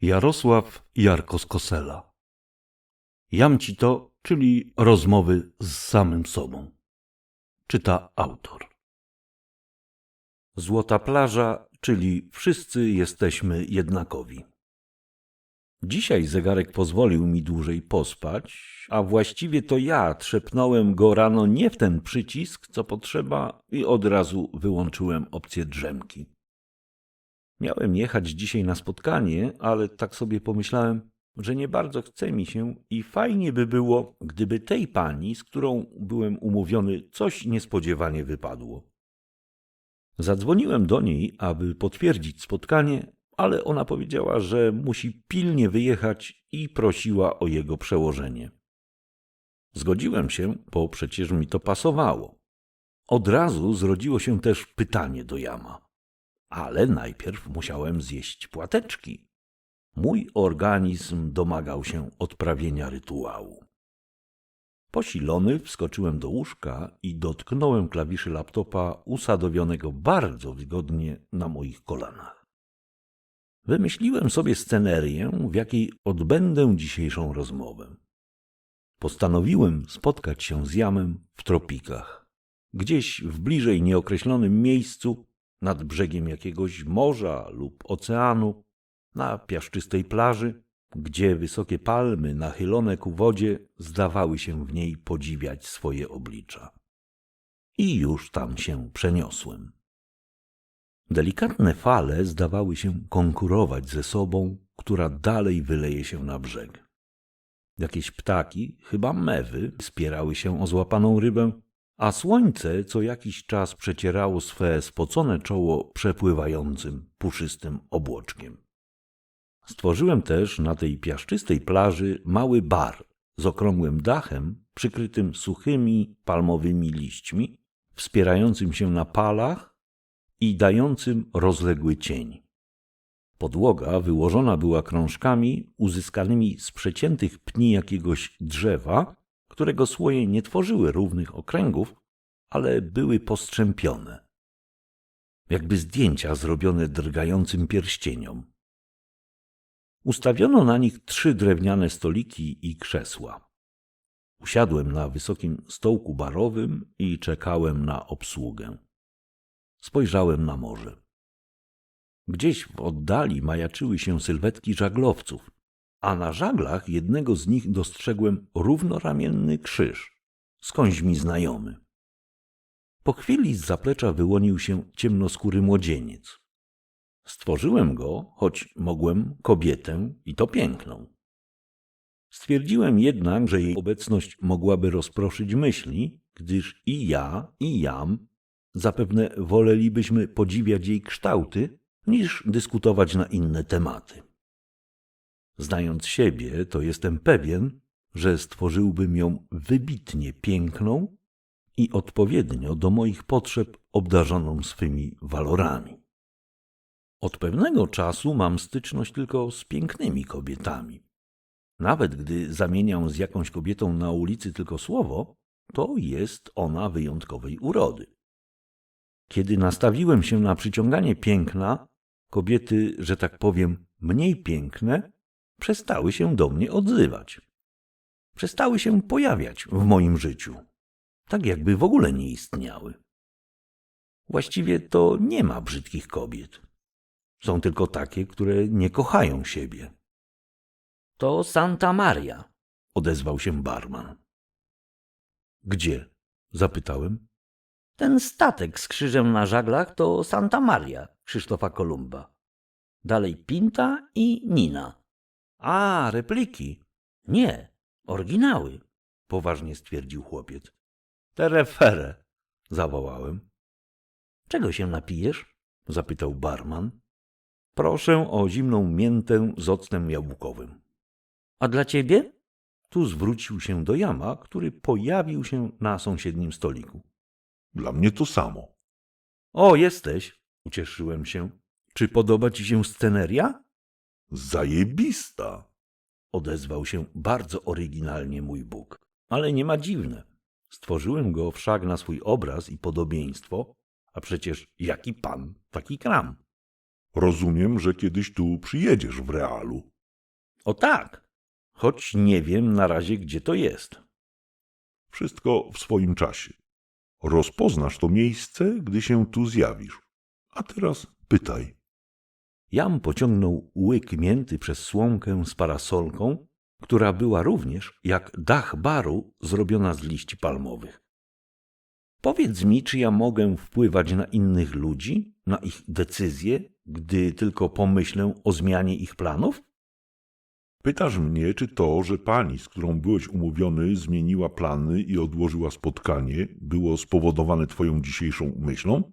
Jarosław Jarko Skosela. Jam ci to, czyli rozmowy z samym sobą. Czyta autor. Złota plaża, czyli wszyscy jesteśmy jednakowi. Dzisiaj zegarek pozwolił mi dłużej pospać, a właściwie to ja trzepnąłem go rano nie w ten przycisk, co potrzeba, i od razu wyłączyłem opcję drzemki. Miałem jechać dzisiaj na spotkanie, ale tak sobie pomyślałem, że nie bardzo chce mi się i fajnie by było, gdyby tej pani, z którą byłem umówiony, coś niespodziewanie wypadło. Zadzwoniłem do niej, aby potwierdzić spotkanie, ale ona powiedziała, że musi pilnie wyjechać i prosiła o jego przełożenie. Zgodziłem się, bo przecież mi to pasowało. Od razu zrodziło się też pytanie do Jama. Ale najpierw musiałem zjeść płateczki. Mój organizm domagał się odprawienia rytuału. Posilony wskoczyłem do łóżka i dotknąłem klawiszy laptopa usadowionego bardzo wygodnie na moich kolanach. Wymyśliłem sobie scenerię, w jakiej odbędę dzisiejszą rozmowę. Postanowiłem spotkać się z Jamem w tropikach, gdzieś w bliżej nieokreślonym miejscu, nad brzegiem jakiegoś morza lub oceanu, na piaszczystej plaży, gdzie wysokie palmy nachylone ku wodzie zdawały się w niej podziwiać swoje oblicza. I już tam się przeniosłem. Delikatne fale zdawały się konkurować ze sobą, która dalej wyleje się na brzeg. Jakieś ptaki, chyba mewy, spierały się o złapaną rybę, a słońce co jakiś czas przecierało swe spocone czoło przepływającym, puszystym obłoczkiem. Stworzyłem też na tej piaszczystej plaży mały bar z okrągłym dachem przykrytym suchymi palmowymi liśćmi, wspierającym się na palach i dającym rozległy cień. Podłoga wyłożona była krążkami uzyskanymi z przeciętych pni jakiegoś drzewa, którego słoje nie tworzyły równych okręgów, ale były postrzępione. Jakby zdjęcia zrobione drgającym pierścieniom. Ustawiono na nich trzy drewniane stoliki i krzesła. Usiadłem na wysokim stołku barowym i czekałem na obsługę. Spojrzałem na morze. Gdzieś w oddali majaczyły się sylwetki żaglowców, a na żaglach jednego z nich dostrzegłem równoramienny krzyż, skądś mi znajomy. Po chwili z zaplecza wyłonił się ciemnoskóry młodzieniec. Stworzyłem go, choć mogłem kobietę i to piękną. Stwierdziłem jednak, że jej obecność mogłaby rozproszyć myśli, gdyż i ja, i jam zapewne wolelibyśmy podziwiać jej kształty, niż dyskutować na inne tematy. Znając siebie, to jestem pewien, że stworzyłbym ją wybitnie piękną i odpowiednio do moich potrzeb obdarzoną swymi walorami. Od pewnego czasu mam styczność tylko z pięknymi kobietami. Nawet gdy zamieniam z jakąś kobietą na ulicy tylko słowo, to jest ona wyjątkowej urody. Kiedy nastawiłem się na przyciąganie piękna, kobiety, że tak powiem, mniej piękne, przestały się do mnie odzywać. Przestały się pojawiać w moim życiu, tak jakby w ogóle nie istniały. Właściwie to nie ma brzydkich kobiet. Są tylko takie, które nie kochają siebie. To Santa Maria. Odezwał się barman. Gdzie? zapytałem. Ten statek z krzyżem na żaglach to Santa Maria Krzysztofa Kolumba. Dalej Pinta i Nina. A, repliki, Nie, oryginały. poważnie stwierdził chłopiec. Terefere, zawołałem. Czego się napijesz? Zapytał barman. Proszę o zimną miętę z octem jabłkowym. A dla ciebie? Tu zwrócił się do Jama, który pojawił się na sąsiednim stoliku. Dla mnie to samo. O, jesteś, ucieszyłem się. Czy podoba ci się sceneria? Zajebista. Odezwał się bardzo oryginalnie mój Bóg. Ale nie ma dziwne. Stworzyłem go wszak na swój obraz i podobieństwo, a przecież jaki pan, taki kram. Rozumiem, że kiedyś tu przyjedziesz w realu. O tak, choć nie wiem na razie, gdzie to jest. Wszystko w swoim czasie. Rozpoznasz to miejsce, gdy się tu zjawisz. A teraz pytaj. Jam pociągnął łyk mięty przez słomkę z parasolką, która była również, jak dach baru, zrobiona z liści palmowych. Powiedz mi, czy ja mogę wpływać na innych ludzi, na ich decyzje, gdy tylko pomyślę o zmianie ich planów? Pytasz mnie, czy to, że pani, z którą byłeś umówiony, zmieniła plany i odłożyła spotkanie, było spowodowane twoją dzisiejszą myślą?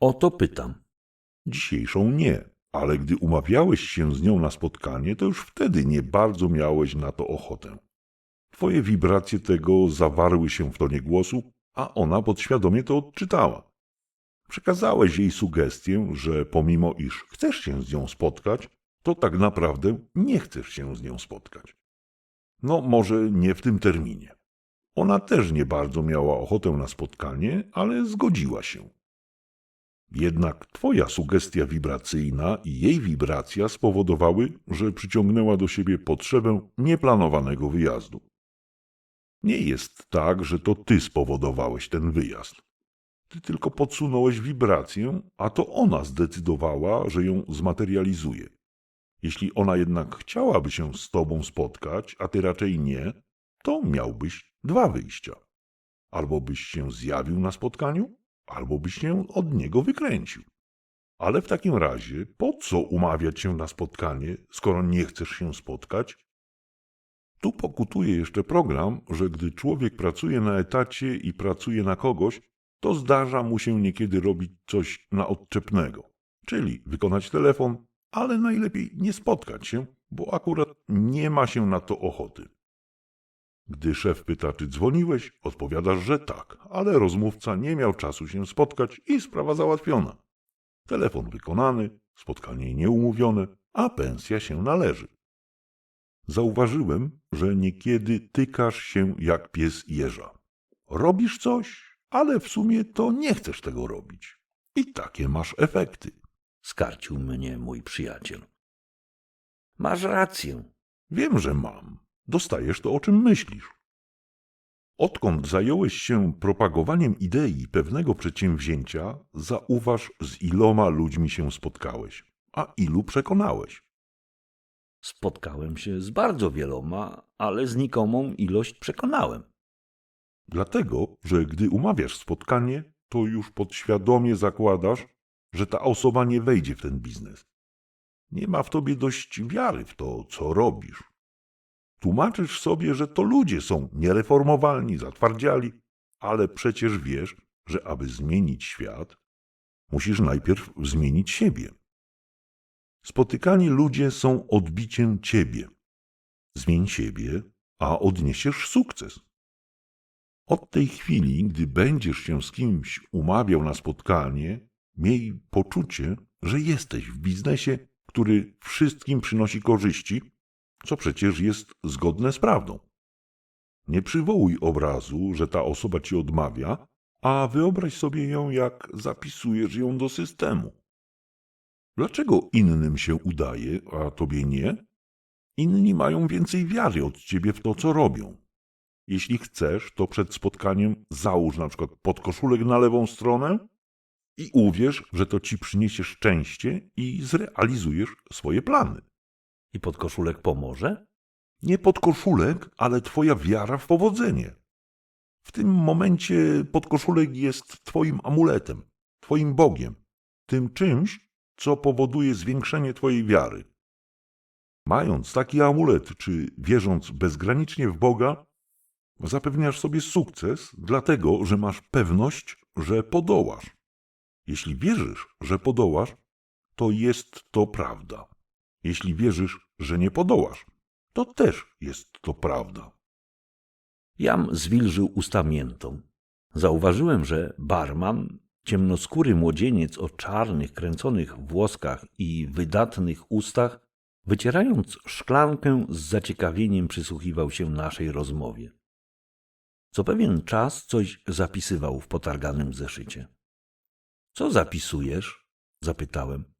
O to pytam. Dzisiejszą nie, ale gdy umawiałeś się z nią na spotkanie, to już wtedy nie bardzo miałeś na to ochotę. Twoje wibracje tego zawarły się w tonie głosu, a ona podświadomie to odczytała. Przekazałeś jej sugestię, że pomimo iż chcesz się z nią spotkać, to tak naprawdę nie chcesz się z nią spotkać. No, może nie w tym terminie. Ona też nie bardzo miała ochotę na spotkanie, ale zgodziła się. Jednak twoja sugestia wibracyjna i jej wibracja spowodowały, że przyciągnęła do siebie potrzebę nieplanowanego wyjazdu. Nie jest tak, że to ty spowodowałeś ten wyjazd. Ty tylko podsunąłeś wibrację, a to ona zdecydowała, że ją zmaterializuje. Jeśli ona jednak chciałaby się z tobą spotkać, a ty raczej nie, to miałbyś dwa wyjścia. Albo byś się zjawił na spotkaniu, albo byś się od niego wykręcił. Ale w takim razie, po co umawiać się na spotkanie, skoro nie chcesz się spotkać? Tu pokutuje jeszcze program, że gdy człowiek pracuje na etacie i pracuje na kogoś, to zdarza mu się niekiedy robić coś na odczepnego, czyli wykonać telefon, ale najlepiej nie spotkać się, bo akurat nie ma się na to ochoty. Gdy szef pyta, czy dzwoniłeś, odpowiadasz, że tak, ale rozmówca nie miał czasu się spotkać i sprawa załatwiona. Telefon wykonany, spotkanie nieumówione, a pensja się należy. Zauważyłem, że niekiedy tykasz się jak pies jeża. Robisz coś, ale w sumie to nie chcesz tego robić. I takie masz efekty. Skarcił mnie mój przyjaciel. Masz rację. Wiem, że mam. Dostajesz to, o czym myślisz. Odkąd zająłeś się propagowaniem idei pewnego przedsięwzięcia, zauważ, z iloma ludźmi się spotkałeś, a ilu przekonałeś. Spotkałem się z bardzo wieloma, ale znikomą ilość przekonałem. Dlatego, że gdy umawiasz spotkanie, to już podświadomie zakładasz, że ta osoba nie wejdzie w ten biznes. Nie ma w tobie dość wiary w to, co robisz. Tłumaczysz sobie, że to ludzie są niereformowalni, zatwardziali, ale przecież wiesz, że aby zmienić świat, musisz najpierw zmienić siebie. Spotykani ludzie są odbiciem ciebie. Zmień siebie, a odniesiesz sukces. Od tej chwili, gdy będziesz się z kimś umawiał na spotkanie, miej poczucie, że jesteś w biznesie, który wszystkim przynosi korzyści, co przecież jest zgodne z prawdą. Nie przywołuj obrazu, że ta osoba ci odmawia, a wyobraź sobie ją, jak zapisujesz ją do systemu. Dlaczego innym się udaje, a tobie nie? Inni mają więcej wiary od ciebie w to, co robią. Jeśli chcesz, to przed spotkaniem załóż na przykład podkoszulek na lewą stronę i uwierz, że to ci przyniesie szczęście i zrealizujesz swoje plany. I podkoszulek pomoże? Nie podkoszulek, ale twoja wiara w powodzenie. W tym momencie podkoszulek jest twoim amuletem, twoim Bogiem, tym czymś, co powoduje zwiększenie twojej wiary. Mając taki amulet, czy wierząc bezgranicznie w Boga, zapewniasz sobie sukces, dlatego że masz pewność, że podołasz. Jeśli wierzysz, że podołasz, to jest to prawda. Jeśli wierzysz, że nie podołasz, to też jest to prawda. Jam zwilżył usta miętą. Zauważyłem, że barman, ciemnoskóry młodzieniec o czarnych, kręconych włoskach i wydatnych ustach, wycierając szklankę z zaciekawieniem przysłuchiwał się naszej rozmowie. Co pewien czas coś zapisywał w potarganym zeszycie. Co zapisujesz? zapytałem.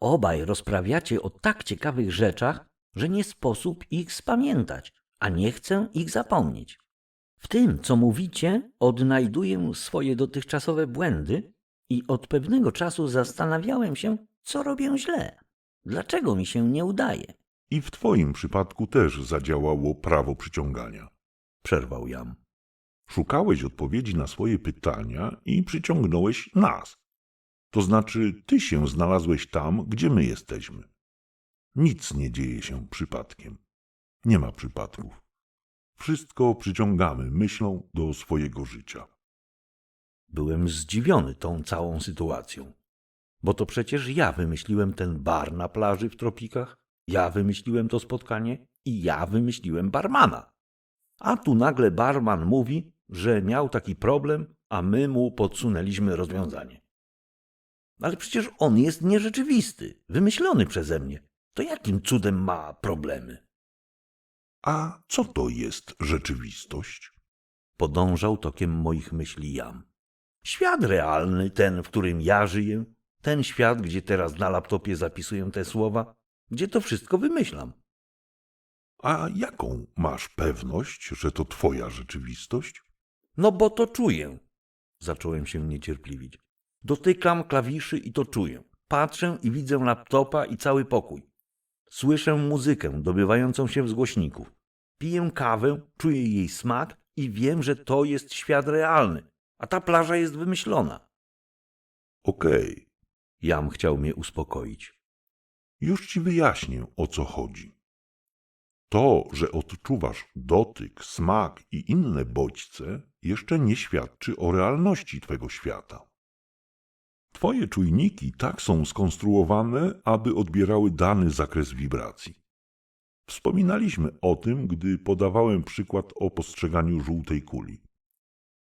Obaj rozprawiacie o tak ciekawych rzeczach, że nie sposób ich spamiętać, a nie chcę ich zapomnieć. W tym, co mówicie, odnajduję swoje dotychczasowe błędy i od pewnego czasu zastanawiałem się, co robię źle. Dlaczego mi się nie udaje? I w twoim przypadku też zadziałało prawo przyciągania. Przerwał Jam. Szukałeś odpowiedzi na swoje pytania i przyciągnąłeś nas. To znaczy, ty się znalazłeś tam, gdzie my jesteśmy. Nic nie dzieje się przypadkiem. Nie ma przypadków. Wszystko przyciągamy myślą do swojego życia. Byłem zdziwiony tą całą sytuacją. Bo to przecież ja wymyśliłem ten bar na plaży w tropikach, ja wymyśliłem to spotkanie i ja wymyśliłem barmana. A tu nagle barman mówi, że miał taki problem, a my mu podsunęliśmy rozwiązanie. Ale przecież on jest nierzeczywisty, wymyślony przeze mnie. To jakim cudem ma problemy? A co to jest rzeczywistość? Podążał tokiem moich myśli Jam. Świat realny, ten, w którym ja żyję, ten świat, gdzie teraz na laptopie zapisuję te słowa, gdzie to wszystko wymyślam. A jaką masz pewność, że to twoja rzeczywistość? No bo to czuję. Zacząłem się niecierpliwić. Dotykam klawiszy i to czuję. Patrzę i widzę laptopa i cały pokój. Słyszę muzykę dobywającą się z głośników. Piję kawę, czuję jej smak i wiem, że to jest świat realny, a ta plaża jest wymyślona. Okej, Jam chciał mnie uspokoić. już ci wyjaśnię, o co chodzi. To, że odczuwasz dotyk, smak i inne bodźce, jeszcze nie świadczy o realności twego świata. Twoje czujniki tak są skonstruowane, aby odbierały dany zakres wibracji. Wspominaliśmy o tym, gdy podawałem przykład o postrzeganiu żółtej kuli.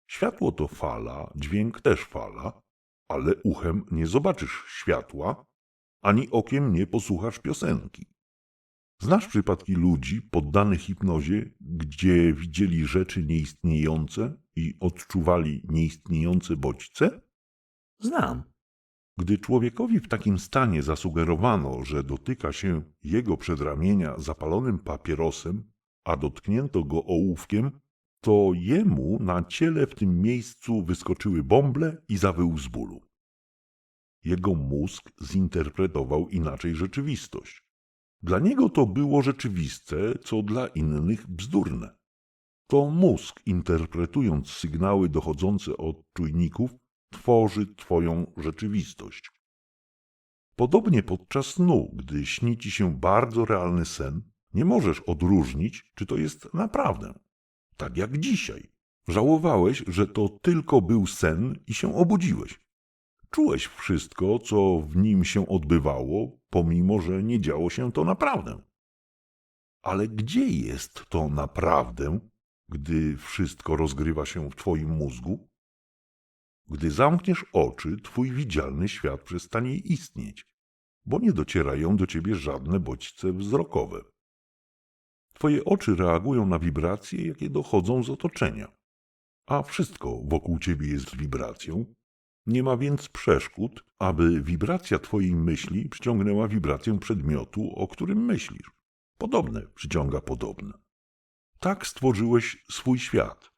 Światło to fala, dźwięk też fala, ale uchem nie zobaczysz światła, ani okiem nie posłuchasz piosenki. Znasz przypadki ludzi poddanych hipnozie, gdzie widzieli rzeczy nieistniejące i odczuwali nieistniejące bodźce? Znam. Gdy człowiekowi w takim stanie zasugerowano, że dotyka się jego przedramienia zapalonym papierosem, a dotknięto go ołówkiem, to jemu na ciele w tym miejscu wyskoczyły bąble i zawył z bólu. Jego mózg zinterpretował inaczej rzeczywistość. Dla niego to było rzeczywiste, co dla innych bzdurne. To mózg, interpretując sygnały dochodzące od czujników, tworzy Twoją rzeczywistość. Podobnie podczas snu, gdy śni Ci się bardzo realny sen, nie możesz odróżnić, czy to jest naprawdę. Tak jak dzisiaj. Żałowałeś, że to tylko był sen i się obudziłeś. Czułeś wszystko, co w nim się odbywało, pomimo że nie działo się to naprawdę. Ale gdzie jest to naprawdę, gdy wszystko rozgrywa się w Twoim mózgu? Gdy zamkniesz oczy, Twój widzialny świat przestanie istnieć, bo nie docierają do Ciebie żadne bodźce wzrokowe. Twoje oczy reagują na wibracje, jakie dochodzą z otoczenia, a wszystko wokół Ciebie jest wibracją. Nie ma więc przeszkód, aby wibracja Twojej myśli przyciągnęła wibrację przedmiotu, o którym myślisz. Podobne przyciąga podobne. Tak stworzyłeś swój świat.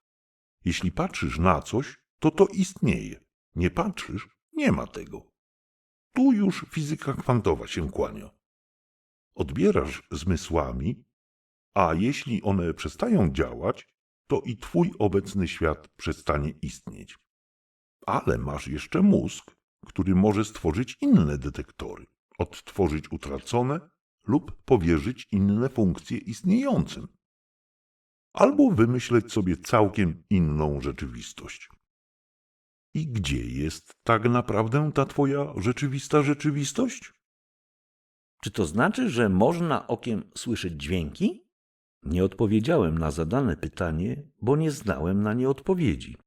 Jeśli patrzysz na coś, to to istnieje. Nie patrzysz, nie ma tego. Tu już fizyka kwantowa się kłania. Odbierasz zmysłami, a jeśli one przestają działać, to i twój obecny świat przestanie istnieć. Ale masz jeszcze mózg, który może stworzyć inne detektory, odtworzyć utracone lub powierzyć inne funkcje istniejącym. Albo wymyśleć sobie całkiem inną rzeczywistość. I gdzie jest tak naprawdę ta twoja rzeczywista rzeczywistość? Czy to znaczy, że można okiem słyszeć dźwięki? Nie odpowiedziałem na zadane pytanie, bo nie znałem na nie odpowiedzi.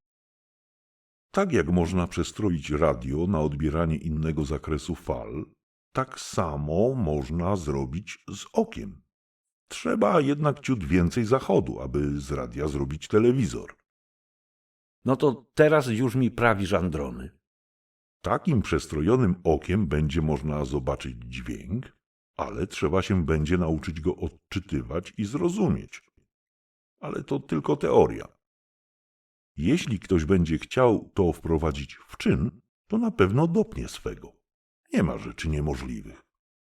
Tak jak można przestroić radio na odbieranie innego zakresu fal, tak samo można zrobić z okiem. Trzeba jednak ciut więcej zachodu, aby z radia zrobić telewizor. No to teraz już mi prawisz androny. Takim przestrojonym okiem będzie można zobaczyć dźwięk, ale trzeba się będzie nauczyć go odczytywać i zrozumieć. Ale to tylko teoria. Jeśli ktoś będzie chciał to wprowadzić w czyn, to na pewno dopnie swego. Nie ma rzeczy niemożliwych.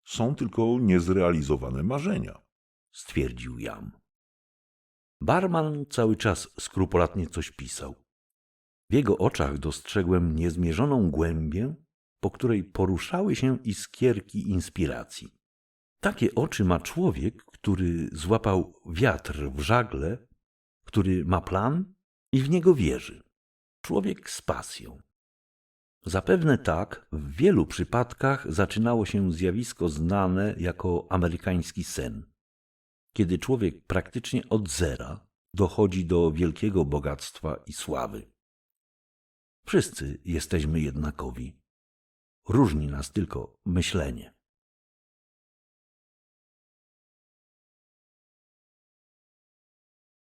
Są tylko niezrealizowane marzenia. stwierdził Jam. Barman cały czas skrupulatnie coś pisał. W jego oczach dostrzegłem niezmierzoną głębię, po której poruszały się iskierki inspiracji. Takie oczy ma człowiek, który złapał wiatr w żagle, który ma plan i w niego wierzy. Człowiek z pasją. Zapewne tak w wielu przypadkach zaczynało się zjawisko znane jako amerykański sen, kiedy człowiek praktycznie od zera dochodzi do wielkiego bogactwa i sławy. Wszyscy jesteśmy jednakowi. Różni nas tylko myślenie.